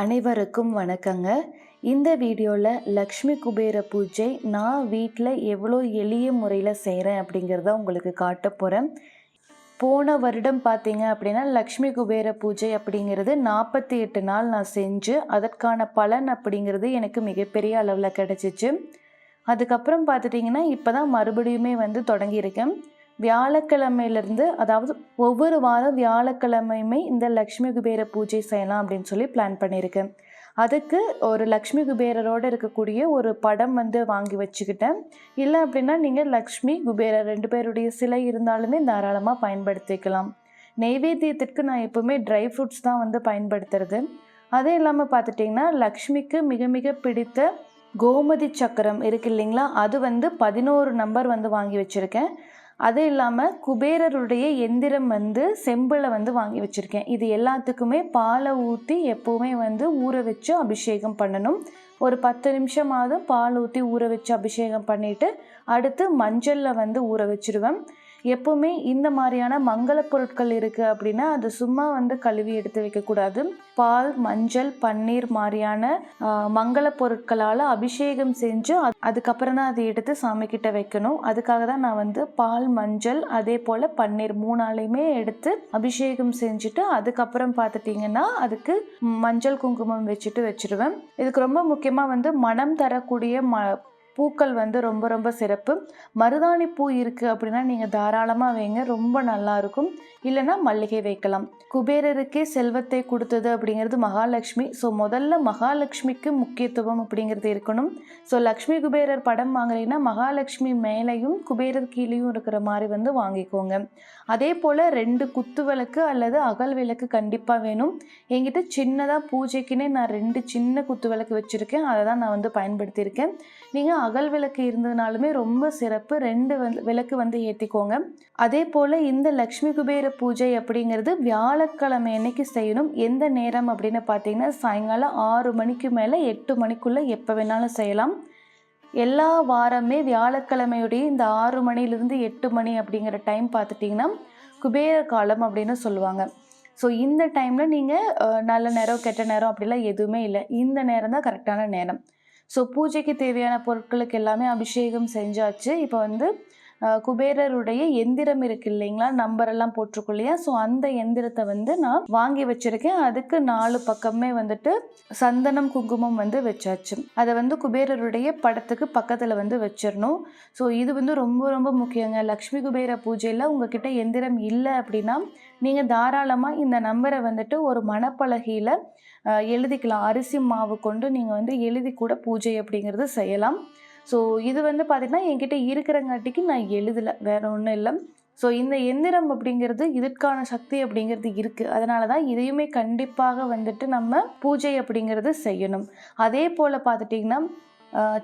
அனைவருக்கும் வணக்கங்க. இந்த வீடியோவில் லக்ஷ்மி குபேர பூஜை நான் வீட்டில் எவ்வளோ எளிய முறையில் செய்கிறேன் அப்படிங்கிறத உங்களுக்கு காட்ட போகிறேன் போன வருடம் பார்த்தீங்க அப்படின்னா லக்ஷ்மி குபேர பூஜை அப்படிங்கிறது நாற்பத்தி எட்டு நாள் நான் செஞ்சு அதற்கான பலன் அப்படிங்கிறது எனக்கு மிகப்பெரிய அளவில் கிடச்சிச்சு. அதுக்கப்புறம் பார்த்துட்டிங்கன்னா இப்போ தான் மறுபடியுமே வந்து தொடங்கியிருக்கேன். வியாழக்கிழமையிலேருந்து அதாவது ஒவ்வொரு வாரம் வியாழக்கிழமையுமே இந்த லக்ஷ்மி குபேர பூஜை செய்யலாம் அப்படின்னு சொல்லி பிளான் பண்ணியிருக்கேன் அதுக்கு ஒரு லக்ஷ்மி குபேரரோடு இருக்கக்கூடிய ஒரு படம் வந்து வாங்கி வச்சுக்கிட்டேன். இல்லை அப்படின்னா நீங்கள் லக்ஷ்மி குபேரர் ரெண்டு பேருடைய சிலை இருந்தாலுமே தாராளமாக பயன்படுத்திக்கலாம். நெய்வேத்தியத்திற்கு நான் எப்போவுமே ட்ரை ஃப்ரூட்ஸ் தான் வந்து பயன்படுத்துறது. அதே இல்லாமல் பார்த்துட்டிங்கன்னா லக்ஷ்மிக்கு மிக மிக பிடித்த கோமதி சக்கரம் இருக்கு இல்லைங்களா? அது வந்து பதினோரு நம்பர் வந்து வாங்கி வச்சுருக்கேன். அது இல்லாமல் குபேரருடைய எந்திரம் வந்து செம்பில் வந்து வாங்கி வச்சுருக்கேன். இது எல்லாத்துக்குமே பாலை ஊற்றி எப்போவுமே வந்து ஊற வச்சு அபிஷேகம் பண்ணணும். ஒரு பத்து நிமிஷமாவது பால் ஊற்றி ஊற வச்சு அபிஷேகம் பண்ணிவிட்டு அடுத்து மஞ்சளில் வந்து ஊற வச்சுருவேன். எப்போவுமே இந்த மாதிரியான மங்கள பொருட்கள் இருக்குது அப்படின்னா அது சும்மா வந்து கழுவி எடுத்து வைக்கக்கூடாது. பால் மஞ்சள் பன்னீர் மாதிரியான மங்கள பொருட்களால் அபிஷேகம் செஞ்சு அதுக்கப்புறம் தான் அதை எடுத்து சாமி கிட்ட வைக்கணும். அதுக்காக தான் நான் வந்து பால் மஞ்சள் அதே போல் பன்னீர் மூணாலையுமே எடுத்து அபிஷேகம் செஞ்சுட்டு அதுக்கப்புறம் பார்த்துட்டிங்கன்னா அதுக்கு மஞ்சள் குங்குமம் வச்சுட்டு வச்சுருவேன். இதுக்கு ரொம்ப முக்கியமாக வந்து மனம் தரக்கூடிய ம பூக்கள் வந்து ரொம்ப ரொம்ப சிறப்பு. மருதாணி பூ இருக்குது அப்படின்னா நீங்கள் தாராளமாக வைங்க. ரொம்ப நல்லா இருக்கும். இல்லைன்னா மல்லிகை வைக்கலாம். குபேரருக்கே செல்வத்தை கொடுத்தது அப்படிங்கிறது மகாலட்சுமி. ஸோ முதல்ல மகாலட்சுமிக்கு முக்கியத்துவம் அப்படிங்கிறது இருக்கணும். ஸோ லக்ஷ்மி குபேரர் படம் வாங்குறீங்கன்னா மகாலட்சுமி மேலேயும் குபேரர் கீழேயும் இருக்கிற மாதிரி வந்து வாங்கிக்கோங்க. அதே போல் ரெண்டு குத்து விளக்கு அல்லது அகல் விளக்கு கண்டிப்பாக வேணும். என்கிட்ட சின்னதாக பூஜைக்குன்னே நான் ரெண்டு சின்ன குத்து விளக்கு வச்சுருக்கேன். அதை தான் நான் வந்து பயன்படுத்தியிருக்கேன். நீங்கள் அகல் விளக்கு இருந்ததுனாலுமே ரொம்ப சிறப்பு. ரெண்டு விளக்கு வந்து ஏற்றிக்கோங்க அதே போல் இந்த லக்ஷ்மி குபேர பூஜை அப்படிங்கிறது வியாழக்கிழமை என்னைக்கு செய்யணும் எந்த நேரம் அப்படின்னு பார்த்தீங்கன்னா சாயங்காலம் ஆறு மணிக்கு மேலே எட்டு மணிக்குள்ளே எப்போ வேணாலும் செய்யலாம். எல்லா வாரமே வியாழக்கிழமையுடைய இந்த ஆறு மணிலேருந்து எட்டு மணி அப்படிங்கிற டைம் பார்த்துட்டிங்கன்னா குபேர காலம் அப்படின்னு சொல்லுவாங்க. ஸோ இந்த டைமில் நீங்கள் நல்ல நேரம் கெட்ட நேரம் அப்படிலாம் எதுவுமே இல்லை. இந்த நேரம் தான் கரெக்டான நேரம். ஸோ பூஜைக்கு தேவையான பொருட்களுக்கு எல்லாமே அபிஷேகம் செஞ்சாச்சு. இப்போ வந்து குபேரருடைய எந்திரம் இருக்கு இல்லைங்களா? நம்பர் எல்லாம் போட்டிருக்கோம் இல்லையா? ஸோ அந்த எந்திரத்தை வந்து நான் வாங்கி வச்சிருக்கேன். அதுக்கு நாலு பக்கமே வந்துட்டு சந்தனம் குங்குமம் வந்து வச்சாச்சு. அதை வந்து குபேரருடைய படத்துக்கு பக்கத்தில் வந்து வச்சிடணும். ஸோ இது வந்து ரொம்ப ரொம்ப முக்கியங்க. லக்ஷ்மி குபேர பூஜையில் உங்ககிட்ட எந்திரம் இல்லை அப்படின்னா நீங்கள் தாராளமாக இந்த நம்பரை வந்துட்டு ஒரு மணப்பலகையில் எழுதிக்கலாம். அரிசி மாவு கொண்டு நீங்கள் வந்து எழுதி கூட பூஜை அப்படிங்கிறது செய்யலாம். ஸோ இது வந்து பார்த்திங்கன்னா என்கிட்ட இருக்கிறங்காட்டிக்கு நான் எழுதலை. வேற ஒன்றும் இல்லை. ஸோ இந்த எந்திரம் அப்படிங்கிறது இதற்கான சக்தி அப்படிங்கிறது இருக்குது அதனால தான் இதையுமே கண்டிப்பாக வந்துட்டு நம்ம பூஜை அப்படிங்கிறது செய்யணும். அதே போல் பார்த்துட்டிங்கன்னா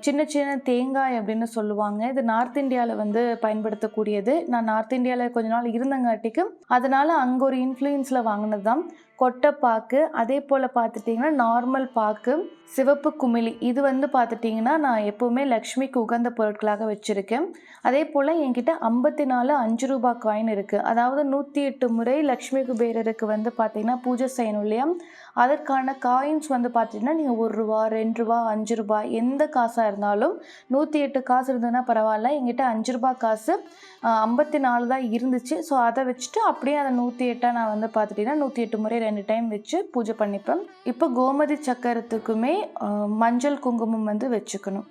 சின்ன சின்ன தேங்காய் அப்படின்னு சொல்லுவாங்க. இது நார்த் இந்தியாவில் வந்து பயன்படுத்தக்கூடியது. நான் நார்த் இந்தியாவில் கொஞ்ச நாள் இருந்தங்காட்டிக்கு அதனால் அங்கே ஒரு இன்ஃப்ளூயன்ஸில் வாங்கினது தான் கொட்டைப்பாக்கு அதே போல் பார்த்துட்டிங்கன்னா நார்மல் பாக்கு சிவப்பு குமிழி. இது வந்து பார்த்துட்டிங்கன்னா நான் எப்போவுமே லக்ஷ்மிக்கு உகந்த பொருட்களாக வச்சுருக்கேன். அதே போல் என்கிட்ட ஐம்பத்தி நாலு அஞ்சு ரூபாய் காயின் இருக்குது அதாவது நூற்றி எட்டு முறை லக்ஷ்மி குபேரருக்கு வந்து பார்த்திங்கன்னா பூஜை செய்யணும் இல்லையா? அதற்கான காயின்ஸ் வந்து பார்த்தீங்கன்னா நீங்கள் ஒரு ரூபா ரெண்டு ரூபா அஞ்சு ரூபாய் எந்த காசாக இருந்தாலும் நூற்றி எட்டு காசு இருந்ததுன்னா பரவாயில்ல. எங்கிட்ட அஞ்சு ரூபா காசு ஐம்பத்தி நாலு தான் இருந்துச்சு. ஸோ அதை வச்சுட்டு அப்படியே அதை நூற்றி எட்டாக நான் வந்து பார்த்துட்டிங்கன்னா நூற்றி எட்டு முறை ரெண்டு டைம் வச்சு பூஜை பண்ணிப்பேன். இப்போ கோமதி சக்கரத்துக்குமே மஞ்சள் குங்குமம் வந்து வச்சுக்கணும்.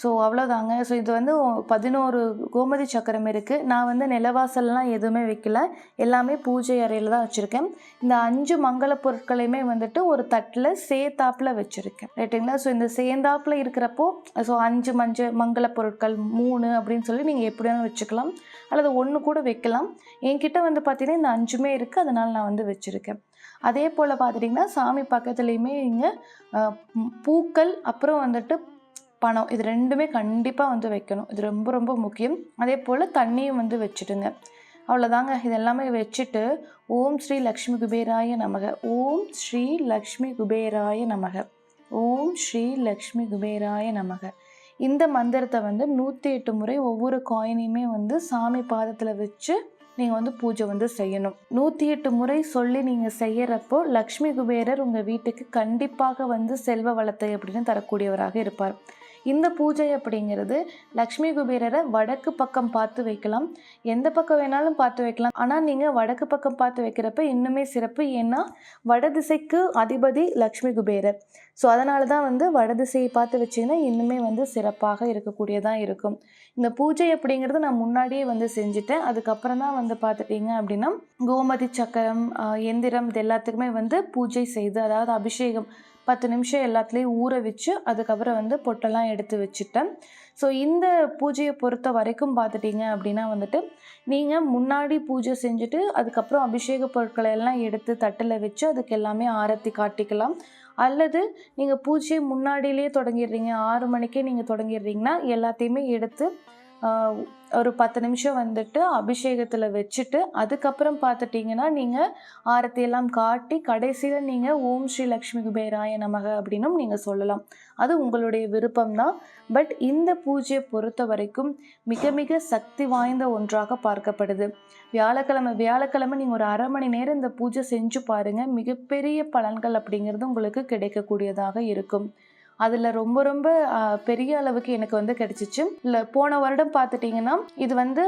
ஸோ அவ்வளோதாங்க ஸோ இது வந்து பதினோரு கோமதி சக்கரம் இருக்குது நான் வந்து நிலவாசல்லாம் எதுவுமே வைக்கல. எல்லாமே பூஜை அறையில் தான் வச்சுருக்கேன். இந்த அஞ்சு மங்கள பொருட்களையுமே வந்துட்டு ஒரு தட்டில் சேத்தாப்பில் வச்சுருக்கேன். ரைட்டுங்களா ஸோ இந்த சேந்தாப்பில் இருக்கிறப்போ ஸோ அஞ்சு மஞ்ச மங்கள பொருட்கள் மூணு அப்படின்னு சொல்லி நீங்கள் எப்படி வேணாலும் வச்சுக்கலாம். அல்லது ஒன்று கூட வைக்கலாம். என்கிட்ட வந்து பார்த்திங்கன்னா இந்த அஞ்சுமே இருக்குது அதனால் நான் வந்து வச்சுருக்கேன். அதே போல் பார்த்துட்டிங்கன்னா சாமி பக்கத்துலேயுமே இங்கே பூக்கள் அப்புறம் வந்துட்டு பணம் இது ரெண்டுமே கண்டிப்பாக வந்து வைக்கணும். இது ரொம்ப ரொம்ப முக்கியம். அதே போல் தண்ணியும் வந்து வச்சுடுங்க. அவ்வளோதாங்க இது எல்லாமே வச்சுட்டு ஓம் ஸ்ரீ லக்ஷ்மி குபேராய நமக. ஓம் ஸ்ரீ லக்ஷ்மி குபேராய நமக. ஓம் ஸ்ரீ லக்ஷ்மி குபேராய நமக. இந்த மந்திரத்தை வந்து நூற்றி எட்டு முறை ஒவ்வொரு காயினையுமே வந்து சாமி பாதத்தில் வச்சு நீங்கள் வந்து பூஜை வந்து செய்யணும். நூற்றி எட்டு முறை சொல்லி நீங்கள் செய்யறப்போ லக்ஷ்மி குபேரர் உங்கள் வீட்டுக்கு கண்டிப்பாக வந்து செல்வ வளத்தை அப்படின்னு தரக்கூடியவராக இருப்பார். இந்த பூஜை அப்படிங்கிறது லக்ஷ்மி குபேரரை வடக்கு பக்கம் பார்த்து வைக்கலாம். எந்த பக்கம் வேணாலும் பார்த்து வைக்கலாம். ஆனால் நீங்கள் வடக்கு பக்கம் பார்த்து வைக்கிறப்ப இன்னுமே சிறப்பு. ஏன்னா வடதிசைக்கு அதிபதி லக்ஷ்மி குபேரர். ஸோ அதனால தான் வந்து வடதிசையை பார்த்து வச்சிங்கன்னா இன்னுமே வந்து சிறப்பாக இருக்கக்கூடியதாக இருக்கும். இந்த பூஜை அப்படிங்கிறது நான் முன்னாடியே வந்து செஞ்சுட்டேன். அதுக்கப்புறம் தான் வந்து பார்த்துட்டிங்க அப்படின்னா கோமதி சக்கரம் எந்திரம் இது எல்லாத்துக்குமே வந்து பூஜை செய்து அதாவது அபிஷேகம் பத்து நிமிஷம் எல்லாத்துலேயும் ஊற வச்சு அதுக்கப்புறம் வந்து பொட்டெல்லாம் எடுத்து வச்சுட்டேன். ஸோ இந்த பூஜையை பொறுத்த வரைக்கும் பார்த்துட்டிங்க அப்படின்னா வந்துட்டு நீங்கள் முன்னாடி பூஜை செஞ்சுட்டு அதுக்கப்புறம் அபிஷேக பொருட்களை எல்லாம் எடுத்து தட்டில் வச்சு அதுக்கு எல்லாமே ஆரத்தி காட்டிக்கலாம். அல்லது நீங்கள் பூஜையை முன்னாடியிலே தொடங்கிடுறீங்க. ஆறு மணிக்கே நீங்கள் தொடங்கிடுறீங்கன்னா எல்லாத்தையுமே எடுத்து ஒரு பத்து நிமிஷம் வந்துட்டு அபிஷேகத்தில் வச்சுட்டு அதுக்கப்புறம் பார்த்துட்டிங்கன்னா நீங்கள் ஆரத்தி எல்லாம் காட்டி கடைசியில் நீங்கள் ஓம் ஸ்ரீ லக்ஷ்மி குபேராய நமக அப்படின்னும் நீங்கள் சொல்லலாம். அது உங்களுடைய விருப்பம்தான். பட் இந்த பூஜையை பொறுத்த வரைக்கும் மிக மிக சக்தி வாய்ந்த ஒன்றாக பார்க்கப்படுது. வியாழக்கிழமை வியாழக்கிழமை நீங்கள் ஒரு அரை மணி நேரம் இந்த பூஜை செஞ்சு பாருங்கள் மிகப்பெரிய பலன்கள் அப்படிங்கிறது உங்களுக்கு கிடைக்கக்கூடியதாக இருக்கும். அதில் ரொம்ப ரொம்ப பெரிய அளவுக்கு எனக்கு வந்து கிடச்சிச்சு. இல்லை போன வருடம் பார்த்துட்டிங்கன்னா இது வந்து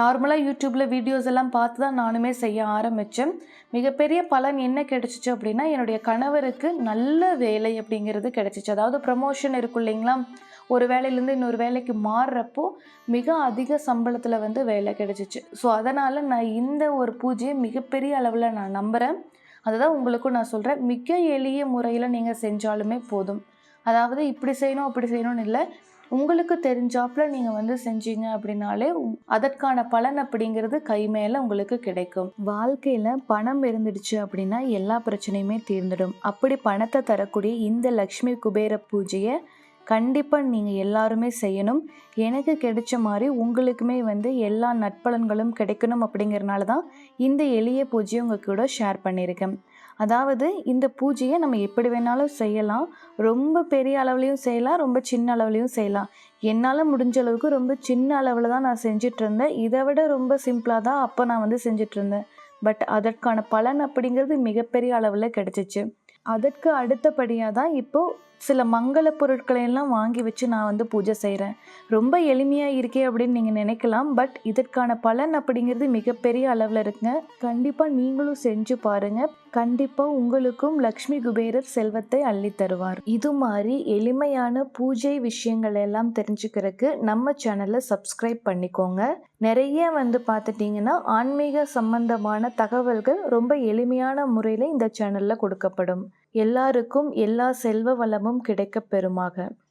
நார்மலாக யூடியூப்பில் வீடியோஸ் எல்லாம் பார்த்து தான் நானுமே செய்ய ஆரம்பித்தேன் மிகப்பெரிய பலன் என்ன கிடச்சிச்சு அப்படின்னா என்னுடைய கணவருக்கு நல்ல வேலை அப்படிங்கிறது கிடச்சிச்சு. அதாவது ப்ரமோஷன் இருக்கும் இல்லைங்களா? ஒரு வேலையிலேருந்து இன்னொரு வேலைக்கு மாறுறப்போ மிக அதிக சம்பளத்தில் வந்து வேலை கிடச்சிச்சு. ஸோ அதனால் நான் இந்த ஒரு பூஜையை மிகப்பெரிய அளவில் நான் நம்புகிறேன் அதுதான் உங்களுக்கும் நான் சொல்கிறேன் மிக எளிய முறையில் நீங்கள் செஞ்சாலுமே போதும். அதாவது இப்படி செய்யணும் அப்படி செய்யணும்னு இல்லை. உங்களுக்கு தெரிஞ்சாப்புல நீங்கள் வந்து செஞ்சீங்க அப்படின்னாலே அதற்கான பலன் அப்படிங்கிறது கை மேலே உங்களுக்கு கிடைக்கும். வாழ்க்கையில் பணம் இருந்துடுச்சு அப்படின்னா எல்லா பிரச்சனையுமே தீர்ந்துடும். அப்படி பணத்தை தரக்கூடிய இந்த லக்ஷ்மி குபேர பூஜையை கண்டிப்பாக நீங்கள் எல்லாருமே செய்யணும். எனக்கு கிடைச்ச மாதிரி உங்களுக்குமே வந்து எல்லா நட்பலன்களும் கிடைக்கணும் அப்படிங்கிறனால தான் இந்த எளிய பூஜையை உங்கள் கூட ஷேர் பண்ணியிருக்கேன். அதாவது இந்த பூஜையை நம்ம எப்படி வேணாலும் செய்யலாம். ரொம்ப பெரிய அளவுலையும் செய்யலாம் ரொம்ப சின்ன அளவுலையும் செய்யலாம். என்னால் முடிஞ்ச அளவுக்கு ரொம்ப சின்ன அளவில் தான் நான் செஞ்சிட்ருந்தேன் இதை விட ரொம்ப சிம்பிளாக தான் அப்போ நான் வந்து செஞ்சிட்ருந்தேன் பட் அதற்கான பலன் அப்படிங்கிறது மிகப்பெரிய அளவில் கிடைச்சிச்சு. அதற்கு அடுத்தபடியாக தான் இப்போது சில மங்கள பொருட்களை எல்லாம் வாங்கி வச்சு நான் வந்து பூஜை செய்கிறேன் ரொம்ப எளிமையாக இருக்கே அப்படின்னு நீங்கள் நினைக்கலாம். பட் இதற்கான பலன் அப்படிங்கிறது மிகப்பெரிய அளவில் இருக்குங்க. கண்டிப்பாக நீங்களும் செஞ்சு பாருங்கள் கண்டிப்பாக உங்களுக்கும் லக்ஷ்மி குபேரர் செல்வத்தை அள்ளி தருவார். இது மாதிரி எளிமையான பூஜை விஷயங்கள் எல்லாம் தெரிஞ்சுக்கிறதுக்கு நம்ம சேனலை சப்ஸ்கிரைப் பண்ணிக்கோங்க. நிறைய வந்து பார்த்துட்டிங்கன்னா ஆன்மீக சம்பந்தமான தகவல்கள் ரொம்ப எளிமையான முறையில் இந்த சேனலில் கொடுக்கப்படும். எல்லாருக்கும் எல்லா செல்வ வளமும் கிடைக்கப் பெறுமாக.